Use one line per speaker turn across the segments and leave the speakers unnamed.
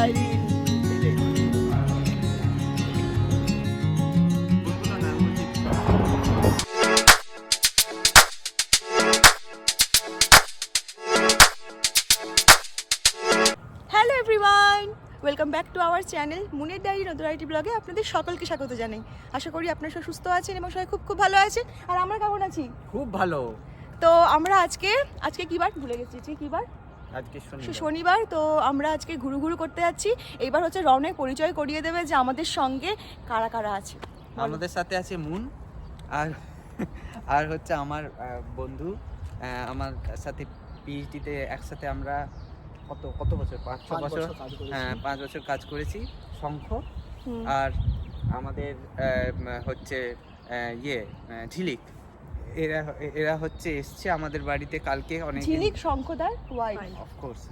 Hello everyone welcome back to our channel মুনের diary নতুন IT ব্লগে আপনাদের সকলকে স্বাগত জানাই। আশা করি আপনারা সবাই সুস্থ আছেন এবং সবাই খুব খুব ভালো আছেন। আর আমরা কেমন আছি?
খুব ভালো।
তো আমরা আজকে আজকে কি বার ভুলে গেছি? কি বার? শনিবার। তো আমরা আজকে ঘুরু ঘুরু করতে যাচ্ছি। এইবার হচ্ছে রনের পরিচয় করিয়ে দেবে যে আমাদের সঙ্গে কারা কারা আছে।
আমাদের সাথে আছে মুন আর আর হচ্ছে আমার বন্ধু। আমার সাথে পিএইচডিতে একসাথে আমরা কত কত বছর? পাঁচ ছ বছর। হ্যাঁ পাঁচ বছর কাজ করেছি। শঙ্খ আর আমাদের হচ্ছে ইয়ে ঝিলিক। এরা এরা হচ্ছে এসছে আমাদের বাড়িতে কালকে অনেক
ঝিলিক শঙ্খদার ওয়াইফ
অফকোর্স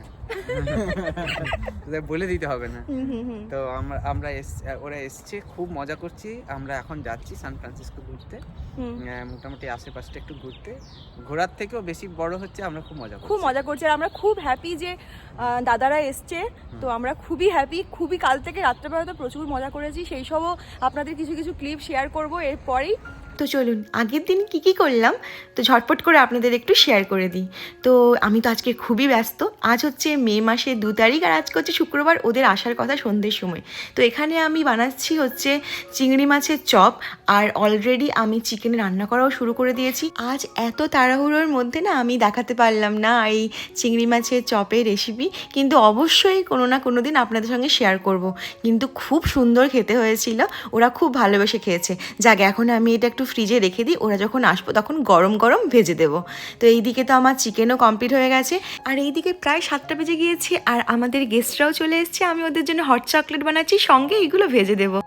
বলে দিতে হবে না। তো আমরা আমরা ওরা এসছে খুব মজা করছি। আমরা এখন যাচ্ছি সান ফ্রান্সিসকো ঘুরতে। মোটামুটি আশেপাশটা একটু ঘুরতে। ঘোরার থেকেও বেশি বড় হচ্ছে আমরা খুব মজা
খুব মজা করছি আর আমরা খুব হ্যাপি যে দাদারা এসছে। তো আমরা খুবই হ্যাপি খুবই কাল থেকে রাত্রেবেলা তো প্রচুর মজা করেছি। সেই সবও আপনাদের কিছু কিছু ক্লিপ শেয়ার করব। এরপরেই
তো চলুন, আগের দিন কি কি করলাম, তো ঝটপট করে আপনাদের একটু শেয়ার করে দিই। তো আমি তো আজকে খুবই ব্যস্ত, আজ হচ্ছে মে মাসের দু তারিখ আর আজকে হচ্ছে শুক্রবার ওদের আসার কথা সন্ধ্যের সময়। তো এখানে আমি বানাচ্ছি হচ্ছে চিংড়ি মাছের চপ আর অলরেডি আমি চিকেন রান্না করাও শুরু করে দিয়েছি। আজ এত তাড়াহুড়োর মধ্যে না আমি দেখাতে পারলাম না এই চিংড়ি মাছের চপের রেসিপি কিন্তু অবশ্যই কোনো না কোনো দিন আপনাদের সঙ্গে শেয়ার করব। কিন্তু খুব সুন্দর খেতে হয়েছিল, ওরা খুব ভালোবেসে খেয়েছে। যাক, এখন আমি এটা একটু ফ্রিজে রেখে দিই, ওরা যখন আসব তখন গরম গরম ভেজে দেবো। তো এইদিকে তো আমার চিকেনও কমপ্লিট হয়ে গেছে। আর এইদিকে প্রায় সাতটা বেজে গিয়েছে আর আমাদের গেস্টরাও চলে এসেছে, আমি ওদের জন্য হট চকলেট বানাচ্ছি, সঙ্গে এইগুলো ভেজে দেবো।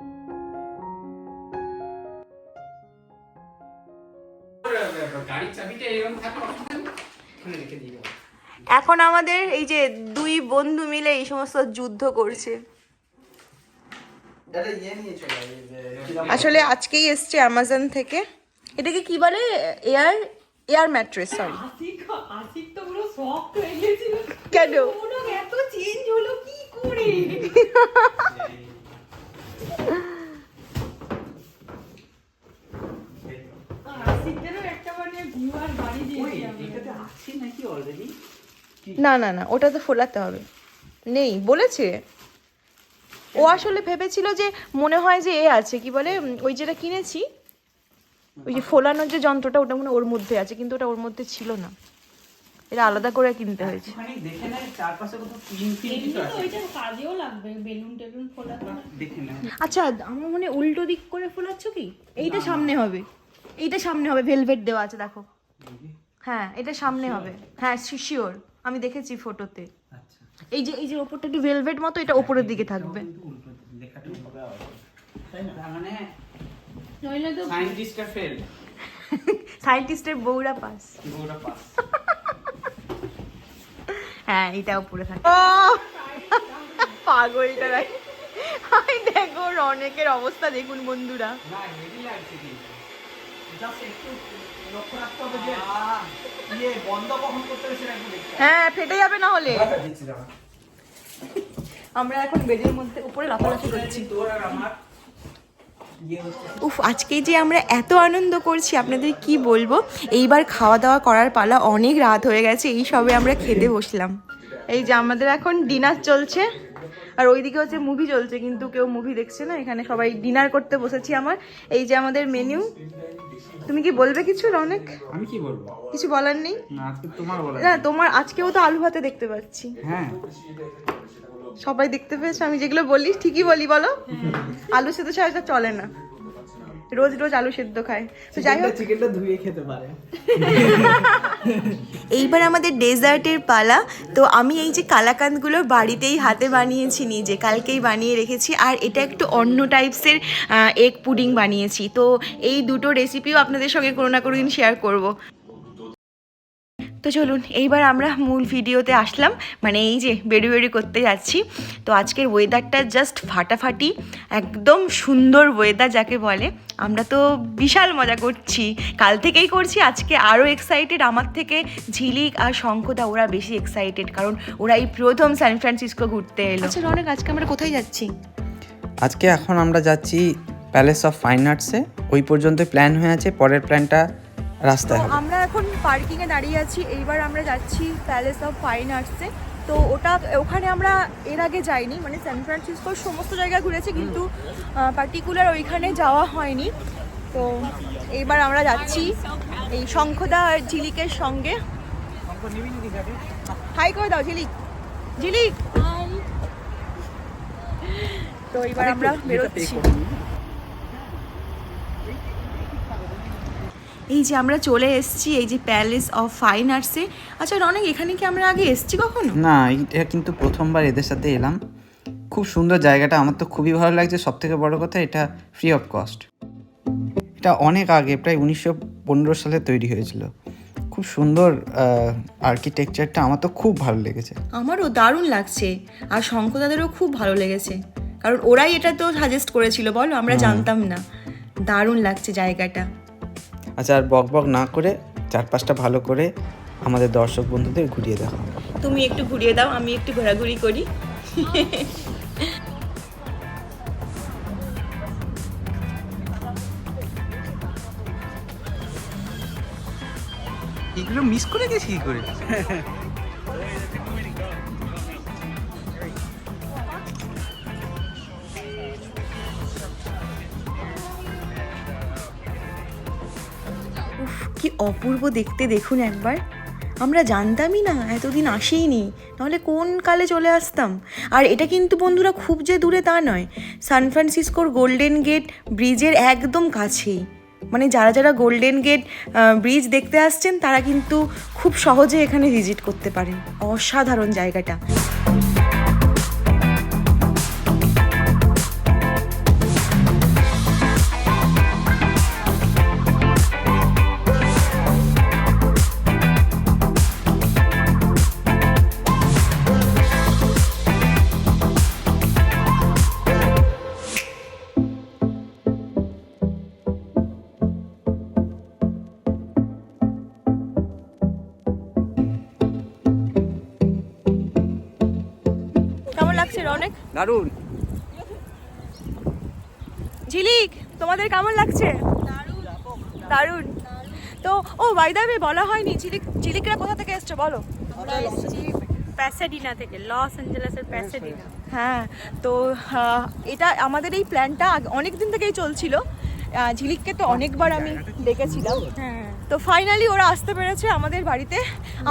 এখন আমাদের এই যে দুই বন্ধু মিলে এই সমস্ত যুদ্ধ করছে। আসলে আজকেই এসছে অ্যামাজন থেকে। এটাকে কি বলে? এয়ার এয়ার ম্যাট্রেস সরি
হয়ে
কেন?
মানে ভিউয়ার বাড়ি
ওই,
দিয়েছি আমরা।
এটাতে আছে নাকি already?
না না না ওটা তো ফোলাতে হবে। নেই বলেছে। ও আসলে ভেবেছিল যে মনে হয় যে এ আছে কি বলে ওই যেটা কিনেছি ওই যে ফোলানোর যে যন্ত্রটা ওটা মনে হয় ওর মধ্যে আছে কিন্তু ওটা ওর মধ্যে ছিল না। এটা আলাদা করে কিনতে হয়েছে। আচ্ছা আমার মনে উল্টো দিক করে ফোলাচ্ছ কি? এইটা সামনে হবে। এইটা সামনে হবে ভেলভেট দেওয়া আছে দেখো। হ্যাঁ এটা সামনে হবে। হ্যাঁ শিওর আমি দেখেছি ফটোতে এই যে এই যে ওপরটা একটু ভেলভেট মতো এটা ওপরের দিকে থাকবে।
তার মানে
নইলে তো
সায়েন্টিস্টটা ফেল
সায়েন্টিস্টের বউরা পাস হ্যাঁ এটা উপরে থাকে। পাগলটা দেখ দেখো অনেকের অবস্থা দেখুন বন্ধুরা। হ্যাঁ ফেটে যাবে না হলে। আমরা এখন বেডের মধ্যে উপরে লাফালাফি করছি।
তোর আর আমার হচ্ছে
উফ আজকে যে আমরা এত আনন্দ করছি আপনাদের কি বলব? এইবার খাওয়া দাওয়া করার পালা অনেক রাত হয়ে গেছে এই সবে আমরা খেতে বসলাম।
এই যে আমাদের এখন ডিনার চলছে। আর ওইদিকে হচ্ছে মুভি চলছে কিন্তু কেউ মুভি দেখছে না। এখানে সবাই ডিনার করতে বসেছি আমার। এই যে আমাদের মেনু তুমি কি বলবে কিছু অনেক
আমি কি বলব?
কিছু বলার নেই?
না আজকে তোমার
না তোমার আজকেও তো আলু ভাতে দেখতে পাচ্ছি।
হ্যাঁ।
সবাই দেখতে পেয়েছ আমি যেগুলো বলি ঠিকই বলি বলো? আলু সেতু ছাড়া চলে না। রোজ রোজ আলু সেদ্ধ খায়। তো যাই হোক।
চিকেনটা ধুয়ে খেতে পারে।
এইবার আমাদের ডেজার্টের পালা। তো আমি এই যে কালাকান্দগুলো বাড়িতেই হাতে বানিয়েছি নিজে কালকেই বানিয়ে রেখেছি আর এটা একটু অন্য টাইপসের এগ পুডিং বানিয়েছি। তো এই দুটো রেসিপিও আপনাদের সঙ্গে কোনো না কোনো দিন শেয়ার করব।
তো চলুন এইবার আমরা মূল ভিডিওতে আসলাম। মানে এই যে বেরু বেরু করতে যাচ্ছি। তো আজকের ওয়েদারটা জাস্ট ফাটাফাটি একদম সুন্দর ওয়েদার যাকে বলে। আমরা তো বিশাল মজা করছি। কাল থেকেই করছি আজকে আরও এক্সাইটেড আমার থেকে ঝিলিক আর শঙ্খদা ওরা বেশি এক্সাইটেড কারণ ওরা এই প্রথম সান ফ্রান্সিসকো ঘুরতে এলো। আচ্ছা অনেক আজকে আমরা কোথায় যাচ্ছি?
আজকে এখন আমরা যাচ্ছি প্যালেস অফ ফাইন আর্টসে ওই পর্যন্ত প্ল্যান হয়ে আছে। পরের প্ল্যানটা রাস্তায়
আমরা এখন পার্কিংয়ে দাঁড়িয়ে আছি। এইবার আমরা যাচ্ছি প্যালেস অফ ফাইন আর্টসে তো ওটা ওখানে আমরা এর আগে যাইনি মানে সান ফ্রান্সিসকোর সমস্ত জায়গায় ঘুরেছি কিন্তু পার্টিকুলার ওইখানে যাওয়া হয়নি। তো এইবার আমরা যাচ্ছি এই শঙ্খদা আর ঝিলিকের সঙ্গে। হাই করে দাও ঝিলিক। ঝিলিক! তো এবার আমরা বেরোচ্ছি।
এই যে আমরা চলে এসেছি এই যে প্যালেস অফ ফাইন আর্টসে আচ্ছা রনেক এখানে কি আমরা আগে এসেছি কখনো?
না এটা কিন্তু প্রথমবার এদের সাথে এলাম। খুব সুন্দর জায়গাটা আমার তো খুবই ভালো লাগছে। সব থেকে বড় কথা এটা ফ্রি অফ কস্ট এটা অনেক আগে প্রায় উনিশশো পনেরো সালে তৈরি হয়েছিল। খুব সুন্দর আর্কিটেকচারটা আমার তো খুব ভালো লেগেছে।
আমারও দারুণ লাগছে আর শঙ্কদাদেরও খুব ভালো লেগেছে। কারণ ওরাই এটা তো সাজেস্ট করেছিল বলো আমরা জানতাম না। দারুণ লাগছে জায়গাটা।
আচ্ছা আর বক বক না করে চার পাঁচটা ভালো করে আমাদের দর্শক বন্ধুদের ঘুরিয়ে দেখো
তুমি একটু ঘুরিয়ে দাও আমি একটু ঘোরাঘুরি করি।
এগুলো মিস করে গেছি কি করে?
অপূর্ব দেখতে দেখুন একবার। আমরা জানতামই না, এতদিন আসেইনি। নাহলে কোন কালে চলে আসতাম? আর এটা কিন্তু বন্ধুরা খুব যে দূরে তা নয়। সান ফ্রান্সিসকোর গোল্ডেন গেট ব্রিজের একদম কাছেই। মানে যারা যারা গোল্ডেন গেট ব্রিজ দেখতে আসছেন, তারা কিন্তু খুব সহজে এখানে ভিজিট করতে পারেন। অসাধারণ জায়গাটা।
দারুণ।
ঝিলিক তোমাদের কেমন লাগছে? দারুণ। তো ও বাইদাবে বলা হয়নি ঝিলিক ঝিলিকরা কোথা থেকে এসছো বলো?
আমরা প্যাসাডিনা থেকে লস অ্যাঞ্জেলেসের প্যাসাডিনা।
হ্যাঁ তো এটা আমাদের এই প্ল্যানটা অনেক দিন থেকেই চলছিল। ঝিলিককে তো অনেকবার আমি ডেকেছিলাম
হ্যাঁ।
তো ফাইনালি ওরা আসতে পেরেছে আমাদের বাড়িতে।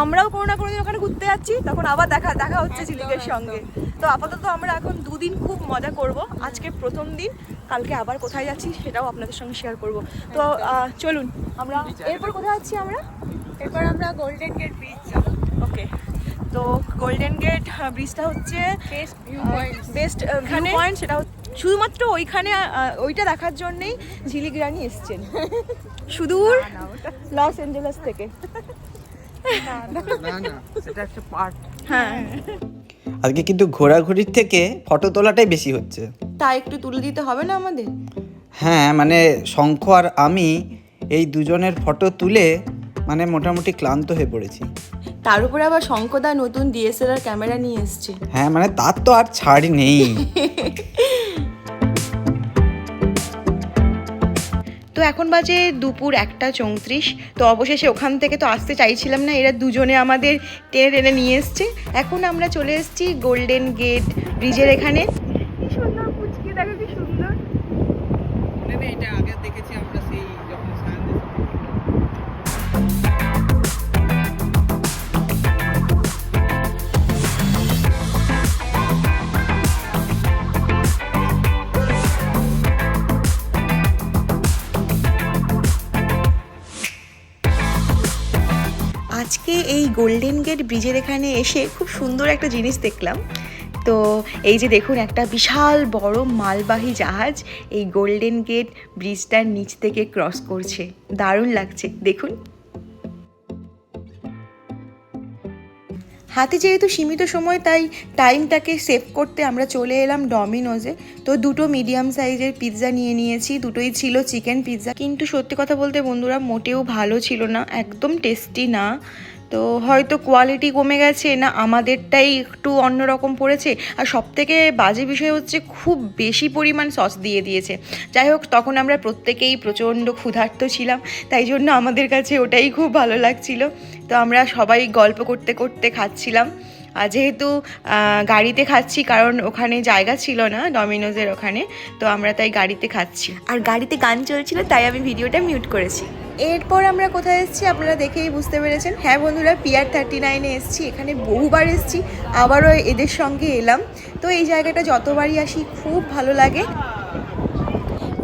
আমরাও কোনো না কোনো দিন ওখানে ঘুরতে যাচ্ছি তখন আবার দেখা দেখা হচ্ছে ঝিলিকের সঙ্গে। তো আপাতত আমরা এখন দুদিন খুব মজা করব। আজকে প্রথম দিন কালকে আবার কোথায় যাচ্ছি সেটাও আপনাদের সঙ্গে শেয়ার করব। তো চলুন আমরা এরপর কোথায় যাচ্ছি আমরা?
এরপর আমরা গোল্ডেন গেট ব্রিজ যাব।
ওকে তো গোল্ডেন গেট ব্রিজটা হচ্ছে
best view point
best view point সেটা শুধুমাত্র ওইখানে ওইটা দেখার জন্যই ঝিলিক রানী এসছেন। সুদূর লস অ্যাঞ্জেলেস থেকে।
না না। সেটা একটা পার্ট
হ্যাঁ।
আজকে কিন্তু ঘোরাঘুরির থেকে ফটো তোলাটাই বেশি হচ্ছে।
তা একটু তুলে দিতে হবে না আমাদের?
হ্যাঁ মানে শঙ্খ আর আমি এই দুজনের ফটো তুলে মানে মোটামুটি ক্লান্ত হয়ে পড়েছি।
তার উপরে আবার শঙ্কদা নতুন ডিএসএলআর ক্যামেরা নিয়ে এসছে।
হ্যাঁ মানে তার তো আর ছাড় নেই।
তো এখন বাজে দুপুর একটা চৌত্রিশ তো অবশেষে ওখান থেকে তো আসতে চাইছিলাম না এরা দুজনে আমাদের টেনে টেনে নিয়ে এসছে। এখন আমরা চলে এসেছি গোল্ডেন গেট ব্রিজের এখানে।
কি সুন্দর পুচকি দেখো কি সুন্দর।
এটা আগে দেখেছি আমরা সেই যখন
এই গোল্ডেন গেট ব্রিজের এখানে এসে খুব সুন্দর একটা জিনিস দেখলাম। তো এই যে দেখুন, একটা বিশাল বড় মালবাহী জাহাজ এই গোল্ডেন গেট ব্রিজটার নিচ থেকে ক্রস করছে। দারুণ লাগছে, দেখুন। হাতে যেহেতু সীমিত সময়, তাই টাইমটাকে সেভ করতে আমরা চলে এলাম ডমিনোজে তো দুটো মিডিয়াম সাইজের পিৎজা নিয়ে নিয়েছি, দুটোই ছিল চিকেন পিৎজা কিন্তু সত্যি কথা বলতে বন্ধুরা, মোটেও ভালো ছিল না, একদম টেস্টি না। তো হয়তো কোয়ালিটি কমে গেছে, না আমাদেরটাই একটু অন্যরকম পড়েছে। আর সবথেকে বাজে বিষয় হচ্ছে খুব বেশি পরিমাণ সস দিয়ে দিয়েছে। যাই হোক, তখন আমরা প্রত্যেকেই প্রচণ্ড ক্ষুধার্ত ছিলাম, তাই জন্য আমাদের কাছে ওটাই খুব ভালো লাগছিল। তো আমরা সবাই গল্প করতে করতে খাচ্ছিলাম। আর যেহেতু গাড়িতে খাচ্ছি, কারণ ওখানে জায়গা ছিল না ডমিনোজের ওখানে, তো আমরা তাই গাড়িতে খাচ্ছি। আর গাড়িতে গান চলছিল, তাই আমি ভিডিওটা মিউট করেছি। এরপর আমরা কোথায় এসেছি আপনারা দেখেই বুঝতে পেরেছেন। হ্যাঁ বন্ধুরা পিআর থার্টি নাইনে এসেছি এখানে বহুবার এসেছি আবারও এদের সঙ্গে এলাম। তো এই জায়গাটা যতবারই আসি খুব ভালো লাগে।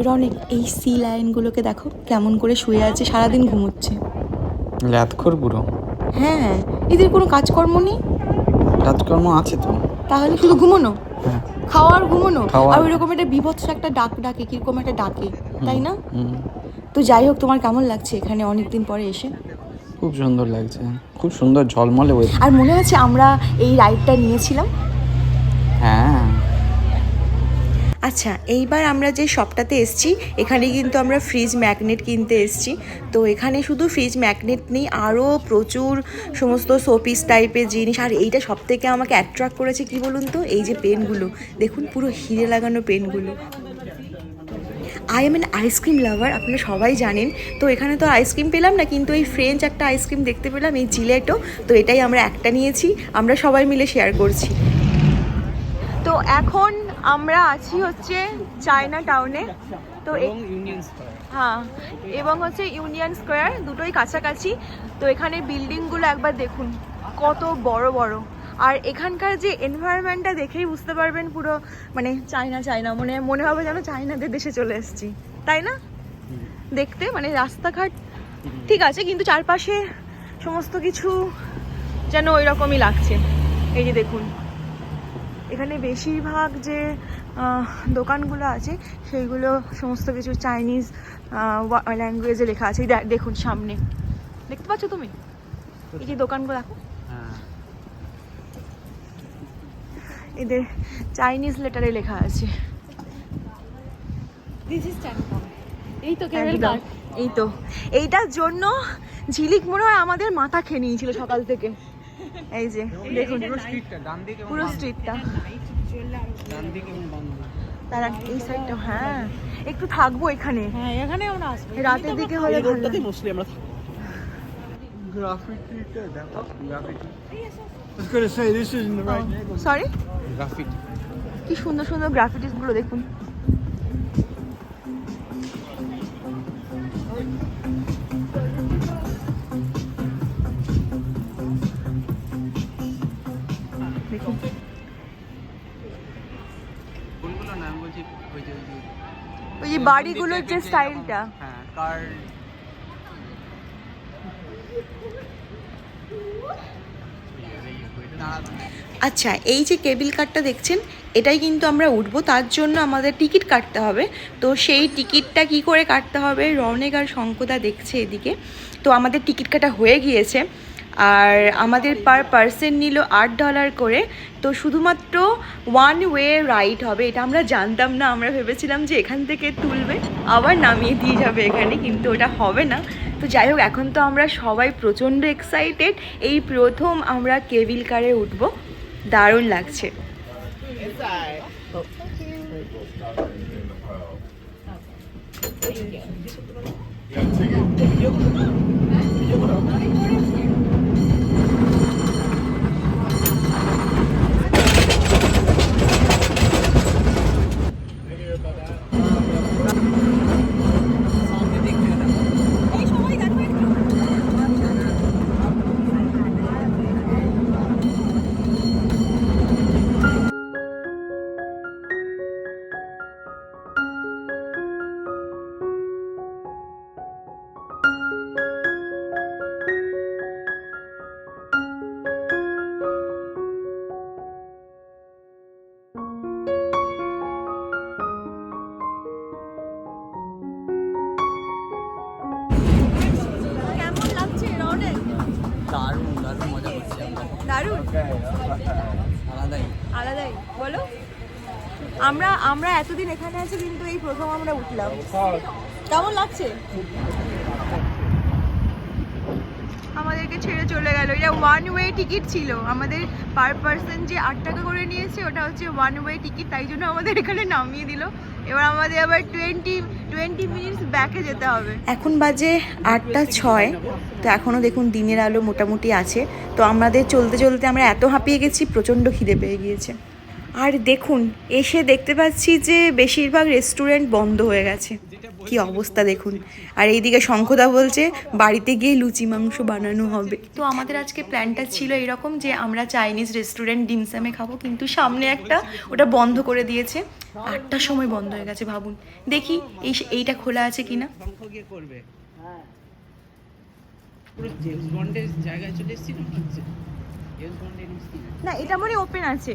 রনিক এই সি লাইনগুলোকে দেখো কেমন করে শুয়ে আছে সারাদিন ঘুমোচ্ছে।
ল্যাদখোর বুড়ো?
হ্যাঁ এদের কোনো কাজকর্ম নেই?
কাজকর্ম আছে তো।
তাহলে শুধু ঘুমোনো?
হ্যাঁ।
খাওয়ার ঘুমোনো। আর ওইরকম একটা বিভৎস একটা ডাক ডাকে কীরকম একটা ডাকে তাই না? তো যাই হোক তোমার কেমন লাগছে এখানে অনেকদিন পরে এসে?
খুব সুন্দর লাগছে। খুব সুন্দর ঝলমলে ওয়েদার
আর মনে হচ্ছে আমরা এই রাইডটা নিয়েছিলাম?
হ্যাঁ।
আচ্ছা এইবার আমরা যে শপটাতে এসেছি এখানে কিন্তু আমরা ফ্রিজ ম্যাগনেট কিনতে এসেছি। তো এখানে শুধু ফ্রিজ ম্যাগনেট নেই আরও প্রচুর সমস্ত শোপিস টাইপের জিনিস। আর এইটা সব থেকে আমাকে অ্যাট্রাক্ট করেছে কি বলুন তো? এই যে পেনগুলো দেখুন পুরো হিরে লাগানো পেনগুলো I am an ice cream lover আপনারা সবাই জানেন। তো এখানে তো আইসক্রিম পেলাম না কিন্তু এই ফ্রেঞ্চ একটা আইসক্রিম দেখতে পেলাম এই জিলেটো তো এটাই আমরা একটা নিয়েছি আমরা সবাই মিলে শেয়ার করছি।
তো এখন আমরা আছি হচ্ছে চায়না টাউনে তো হ্যাঁ এবং হচ্ছে ইউনিয়ন স্কোয়ার দুটোই কাছাকাছি। তো এখানে বিল্ডিংগুলো একবার দেখুন কত বড় বড়। আর এখানকার যে এনভায়রনমেন্টটা দেখেই বুঝতে পারবেন পুরো মানে চায়না চায়না মনে মনে হবে যেন চায়নাদের দেশে চলে এসেছি। তাই না? দেখতে মানে রাস্তাঘাট ঠিক আছে, কিন্তু চারপাশে সমস্ত কিছু যেন ওই রকমই লাগছে। এই যে দেখুন, এখানে বেশিরভাগ যে দোকানগুলো আছে, সেইগুলো সমস্ত কিছু চাইনিজ ল্যাঙ্গুয়েজে লেখা আছে। দেখুন সামনে। দেখতে পাচ্ছ তুমি? এই যে দোকানগুলো, দেখো। এদের চাইনিজ লেটারে লেখা আছে।
দিস ইজ চায়না এই তো
এই তো। এইটার জন্য ঝিলিক মনে হয় আমাদের মাথা খেয়ে নিয়েছিল সকাল থেকে। এই যে দেখুন। পুরো স্ট্রিটটা তারা এই সাইডটা হ্যাঁ। একটু থাকব এখানে।
হ্যাঁ এখানে আমরা
রাতের দিকে হলে ভালো
মোস্টলি আমরা Graffiti, graffiti. I was gonna say this isn't the right neighborhood.
Sorry
Graffiti.
কি সুন্দর সুন্দর গ্রাফিটিসগুলো দেখুন দেখুন
কোনগুলো না আমি বলছি ওই যে
ওই যে বাড়িগুলোর যে স্টাইলটা
হ্যাঁ কার
আচ্ছা এই যে কেবিল কারটা দেখছেন, এটাই কিন্তু আমরা উঠবো, তার জন্য আমাদের টিকিট কাটতে হবে। তো সেই টিকিটটা কি করে কাটতে হবে? রনেক আর শঙ্কদা দেখছে এদিকে। তো আমাদের টিকিট কাটা হয়ে গিয়েছে। আর আমাদের পার পার্সন নিল আট ডলার করে। তো শুধুমাত্র ওয়ান ওয়ে রাইড হবে, এটা আমরা জানতাম না, আমরা ভেবেছিলাম যে এখান থেকে তুলবে, আবার নামিয়ে দিয়ে যাবে এখানে, কিন্তু ওটা হবে না। তো যাই হোক, এখন তো আমরা সবাই প্রচণ্ড এক্সাইটেড এই প্রথম আমরা কেবিল কারে উঠবো, দারুণ লাগছে।
কেমন লাগছে
বলো। আমরা আমরা এতদিন এখানে আছি কিন্তু এই প্রথম আমরা উঠলাম। কেমন লাগছে? আমাদেরকে ছেড়ে চলে গেল। এটা ওয়ান ওয়ে টিকিট ছিল। আমাদের পার পার্সন যে আট টাকা করে নিয়েছে ওটা হচ্ছে ওয়ান ওয়ে টিকিট তাই জন্য আমাদের এখানে নামিয়ে দিল। এবার আমাদের আবার টোয়েন্টি টোয়েন্টি মিনিটস ব্যাকে যেতে হবে।
এখন বাজে আটটা ছয় তো এখনও দেখুন দিনের আলো মোটামুটি আছে। তো আমাদের চলতে চলতে আমরা এত হাঁপিয়ে গেছি প্রচণ্ড খিদে পেয়ে গিয়েছে। আর দেখুন এসে দেখতে পাচ্ছি যে বেশিরভাগ রেস্টুরেন্ট বন্ধ হয়ে গেছে। কি অবস্থা দেখুন। আর এইদিকে শঙ্খদা বলছে বাড়িতে গিয়ে লুচি মাংস বানানো হবে। তো আমাদের আজকে প্ল্যানটা ছিল এরকম যে আমরা চাইনিজ রেস্টুরেন্ট ডিমসামে খাব কিন্তু সামনে একটা ওটা বন্ধ করে দিয়েছে। আটটার সময় বন্ধ হয়ে গেছে ভাবুন। দেখি এই এইটা খোলা আছে কিনা।
করবে না
এটা মনে ওপেন আছে।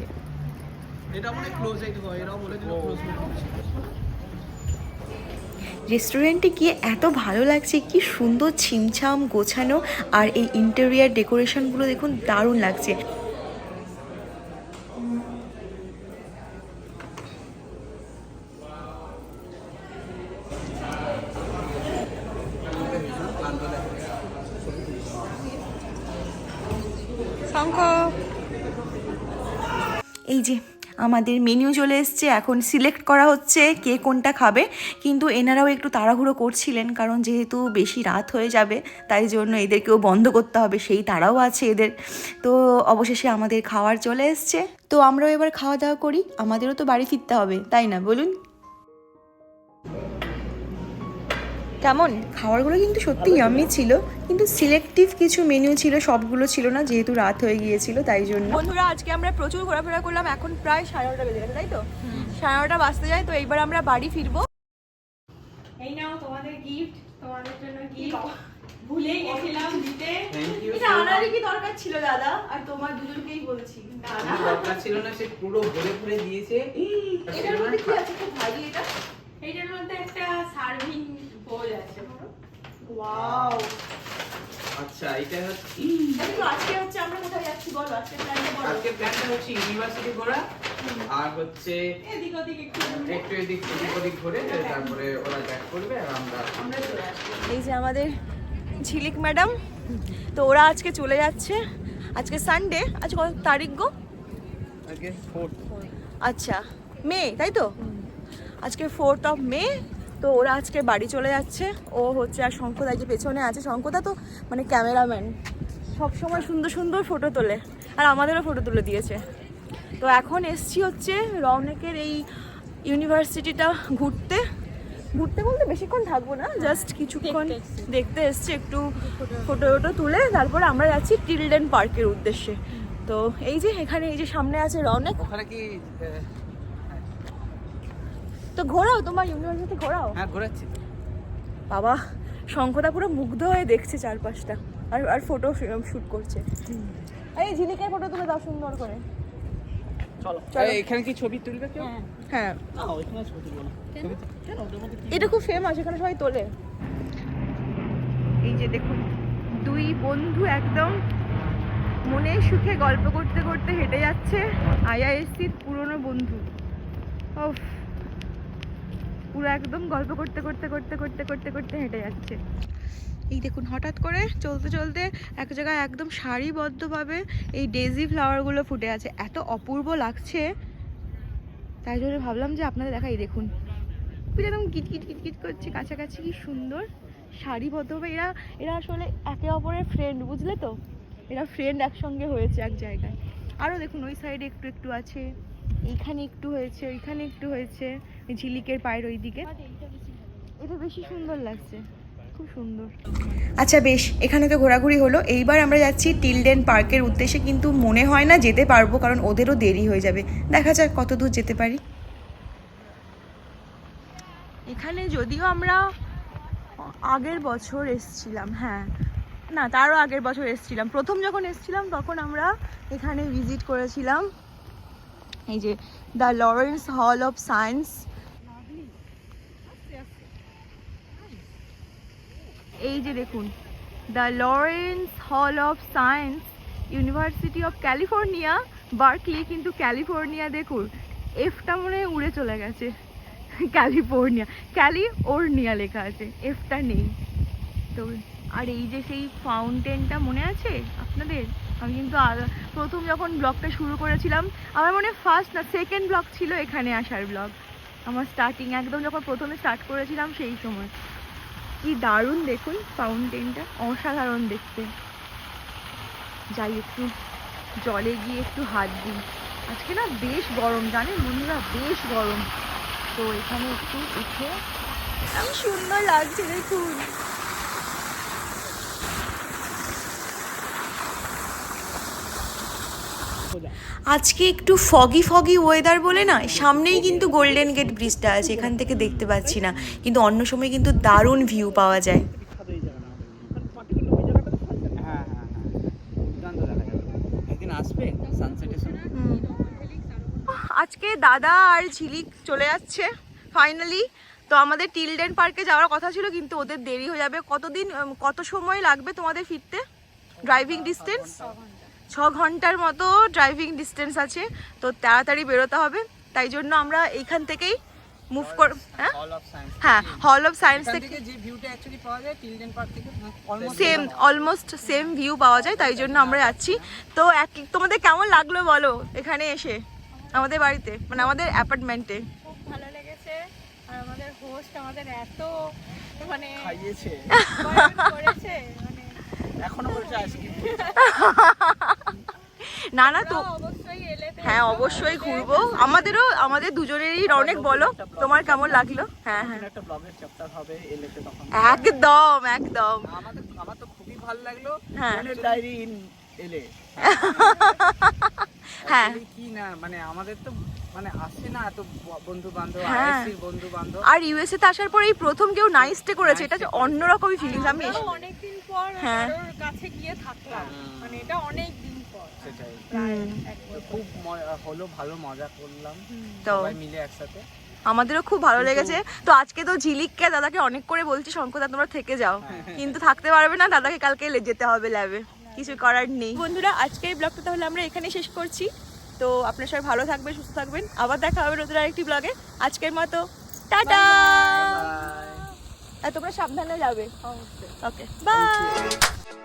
রেস্টুরেন্টে গিয়ে এত ভালো লাগছে, কি সুন্দর ছিমছাম গোছানো, আর এই ইন্টেরিয়ার ডেকোরেশনগুলো দেখুন, দারুণ লাগছে। এই যে আমাদের মেনু চলে এসছে। এখন সিলেক্ট করা হচ্ছে কে কোনটা খাবে। কিন্তু এনারাও একটু তাড়াহুড়ো করছিলেন, কারণ যেহেতু বেশি রাত হয়ে যাবে, তাই জন্য এদেরকেও বন্ধ করতে হবে, সেই তারাও আছে এদের। তো অবশেষে আমাদের খাওয়ার চলে এসছে। তো আমরাও এবার খাওয়া দাওয়া করি, আমাদেরও তো বাড়ি ফিরতে হবে, তাই না? বলুন।
কেমন?
খাবারগুলো কিন্তু সত্যি ইয়ামি ছিল কিন্তু সিলেক্টিভ কিছু মেনু ছিল সবগুলো ছিল না যেহেতু রাত হয়ে গিয়েছিল তাই জন্য।
বন্ধুরা আজকে আমরা প্রচুর ঘোরাফেরা করলাম এখন প্রায় সাড়ে নটা বেজে গেছে তাই তো? সাড়ে নটা বাজতে যায় তো এইবার আমরা বাড়ি ফিরবো।
এই নাও তোমাদের গিফট তোমাদের জন্য গিফট ভুলেই গেছিলাম দিতে।
এটা আনারই কি দরকার ছিল দাদা? আর তোমার দুজনকেই বলছি।
দরকার ছিল না সে পুরো ভরে ভরে দিয়েছে।
এটার মধ্যে কি আছে? খুব ভারী এটা।
এইটার মধ্যে একটা সার্ভিং বোল আছে
ওয়াও
আচ্ছা এটা হচ্ছে
তো আজকে হচ্ছে আমরা কোথায় যাচ্ছি বলো? আজকে প্ল্যানটা বলো।
আজকে প্ল্যানটা হচ্ছে ইউনিভার্সিটি ঘোরা আর হচ্ছে
এদিক ওদিক একটু
একটু এদিক এদিক ওদিক ঘুরে তারপরে ওরা ব্যাক করবে আর আমরা
আমরা চলে আসব।
এই যে আমাদের ঝিলিক ম্যাডাম তো ওরা আজকে চলে যাচ্ছে। আজকে সানডে আজ কত তারিখ গো? আচ্ছা মে তাই তো? আজকে ফোর্থ অফ মে তো ওরা আজকে বাড়ি চলে যাচ্ছে। ও হচ্ছে আর শঙ্কদা যে পেছনে আছে শঙ্কদা তো মানে ক্যামেরাম্যান। সব সময় সুন্দর সুন্দর ফটো তোলে আর আমাদেরও ফটো তুলে দিয়েছে। তো এখন এসছি হচ্ছে রৌনকের এই ইউনিভার্সিটিটা ঘুরতে। ঘুরতে বলতে বেশিক্ষণ থাকব না জাস্ট কিছুক্ষণ দেখতে এসছি। একটু ফটো ফটো তুলে তারপরে আমরা যাচ্ছি টিলডেন পার্কের উদ্দেশ্যে। তো এই যে এখানে এই যে সামনে আছে রৌনক
ওখানে কি
তো ঘোরাও তোমার ইউনিভার্সিটি ঘোরাও?
হ্যাঁ ঘোরাচ্ছি।
বাবা শঙ্খদা পুরো মুগ্ধ হয়ে দেখছে চারপাশটা। আর আর ফটো শুট করছে। এই ঝিলিকের ফটো তুলে দাও সুন্দর করে। চলো।
এই, এখানে কি ছবি তুলবে কেউ?
হ্যাঁ। এটা খুব ফেমাস এখানে সবাই তোলে। এই যে দেখুন দুই বন্ধু একদম মনে সুখে গল্প করতে করতে হেঁটে যাচ্ছে আইআইএসসির পুরনো বন্ধু। ওফ পুরো একদম গল্প করতে করতে করতে করতে করতে করতে হেঁটে যাচ্ছে। এই দেখুন, হঠাৎ করে চলতে চলতে এক জায়গায় একদম সারিবদ্ধভাবে এই ডেজি ফ্লাওয়ারগুলো ফুটে আছে। এত অপূর্ব লাগছে। তাই জন্য ভাবলাম যে আপনাদের দেখাই দেখুন। একদম কিটকিট কিটকিট করছে, কাছাকাছি কি সুন্দর। সারিবদ্ধভাবে এরা এরা আসলে একে অপরের ফ্রেন্ড বুঝলে তো? এরা ফ্রেন্ড একসঙ্গে হয়েছে এক জায়গায়। আরও দেখুন, ওই সাইডে একটু একটু আছে। এইখানে একটু হয়েছে ওইখানে একটু হয়েছে এই ঝিলিকের পায়ের ওই দিকে এটা বেশি সুন্দর লাগছে খুব সুন্দর।
আচ্ছা বেশ এখানে তো ঘোরাঘুরি হলো। এইবার আমরা যাচ্ছি টিলডেন পার্কের উদ্দেশ্যে কিন্তু মনে হয় না যেতে পারব কারণ ওদেরও দেরি হয়ে যাবে। দেখা যাক কত দূর যেতে পারি।
এখানে যদিও আমরা আগের বছর এসছিলাম হ্যাঁ। না তারও আগের বছর এসছিলাম। প্রথম যখন এসছিলাম তখন আমরা এখানে ভিজিট করেছিলাম। এই যে the Lawrence hall of science. এই যে দেখুন, the Lawrence hall of science, university of California, Berkeley কিন্তু ক্যালিফোর্নিয়া দেখুন, এফটা মনে উড়ে চলে গেছে। ক্যালিফোর্নিয়া ক্যালিওর্নিয়া লেখা আছে, এফটা নেই। তো, আর এই যে সেই ফাউন্টেনটা মনে আছে আপনাদের? আমি কিন্তু প্রথম যখন ব্লগটা শুরু করেছিলাম, আমার মনে ফার্স্ট না সেকেন্ড ব্লগ ছিল এখানে আসার ব্লগ আমার স্টার্টিং একদম যখন প্রথমে স্টার্ট করেছিলাম সেই সময়। কি দারুণ দেখুন ফাউন্টেনটা অসাধারণ দেখতে। যাই একটু জলে গিয়ে একটু হাত দিই। আজকে না বেশ গরম, জানেন বন্ধুরা, বেশ গরম। তো এখানে একটু উঠে সুন্দর লাগছে দেখুন।
আজকে একটু ফগি ফগি ওয়েদার বলে না, সামনেই কিন্তু গোল্ডেন গেট ব্রিজটা আছে, এখান থেকে দেখতে পাচ্ছি না। কিন্তু অন্য সময় কিন্তু দারুণ ভিউ পাওয়া যায়।
আজকে দাদা আর ঝিলিক চলে যাচ্ছে ফাইনালি তো আমাদের টিলডেন পার্কে যাওয়ার কথা ছিল, কিন্তু ওদের দেরি হয়ে যাবে। কতদিন কত সময় লাগবে তোমাদের ফিরতে? ড্রাইভিং ডিস্টেন্স ছ ঘণ্টার মতো ড্রাইভিং ডিস্টেন্স আছে তো তাড়াতাড়ি বেরোতে হবে। তাই জন্য আমরা এইখান থেকেই মুভ কর হ্যাঁ?
হল অফ সায়েন্স
হ্যাঁ হল অফ সায়েন্স
এখান
থেকে
থেকে যে ভিউটা অ্যাকচুয়ালি পাওয়া যায় টিলডেন পার্ক থেকে
সেম অলমোস্ট সেম ভিউ পাওয়া যায়। তাই জন্য আমরা যাচ্ছি। তো এক তোমাদের কেমন লাগল বলো এখানে এসে? আমাদের বাড়িতে মানে আমাদের অ্যাপার্টমেন্টে
খুব ভালো লেগেছে। আর আমাদের হোস্ট আমাদের এত মানে
খাইয়েছে।
করেছে।
এখনও বলছে আইসক্রিম
না না তো হ্যাঁ অবশ্যই ঘুরবো। আমাদেরও আমাদের দুজনেরই অনেক বলো তোমার কেমন লাগল? হ্যাঁ হ্যাঁ।
একটা ব্লগের চ্যাপ্টার হবে এলেতে তখন।
একদম একদম।
আমাদের আমার তো খুবই ভালো লাগল।
হ্যাঁ।
মানে ডায়েরি ইন এলে।
হ্যাঁ।
কি না মানে আমাদের তো মানে আসে না এত বন্ধু বান্ধব
হ্যাঁ।
আইসির বন্ধু বান্ধব
আর ইউএসএ তে আসার পরে এই প্রথম কেউ নাইস স্টে করেছে এটা যে অন্যরকমই ফিলিংস আমি
অনেকদিন পর
হ্যাঁ।
কারোর কাছে গিয়ে থাকলাম। মানে এটা অনেক দিন পর।
সেটাই। খুব হলো ভালো মজা করলাম।
তো
সবাই মিলে একসাথে।
আমাদেরও খুব ভালো লেগেছে। তো আজকে তো ঝিলিককে দাদাকে অনেক করে বলছি শঙ্কদা তোমরা থেকে যাও। কিন্তু থাকতে পারবে না দাদাকে কালকে যেতে হবে ল্যাবে। কিছু করার নেই। বন্ধুরা আজকে এই ব্লগটা তাহলে আমরা এখানে শেষ করছি। তো আপনার সবাই ভালো থাকবেন সুস্থ থাকবেন। আবার দেখা হবে নতুন আরেকটি ব্লগে আজকের মতো টাটা! আর তোমরা সাবধানে যাবে। Okay bye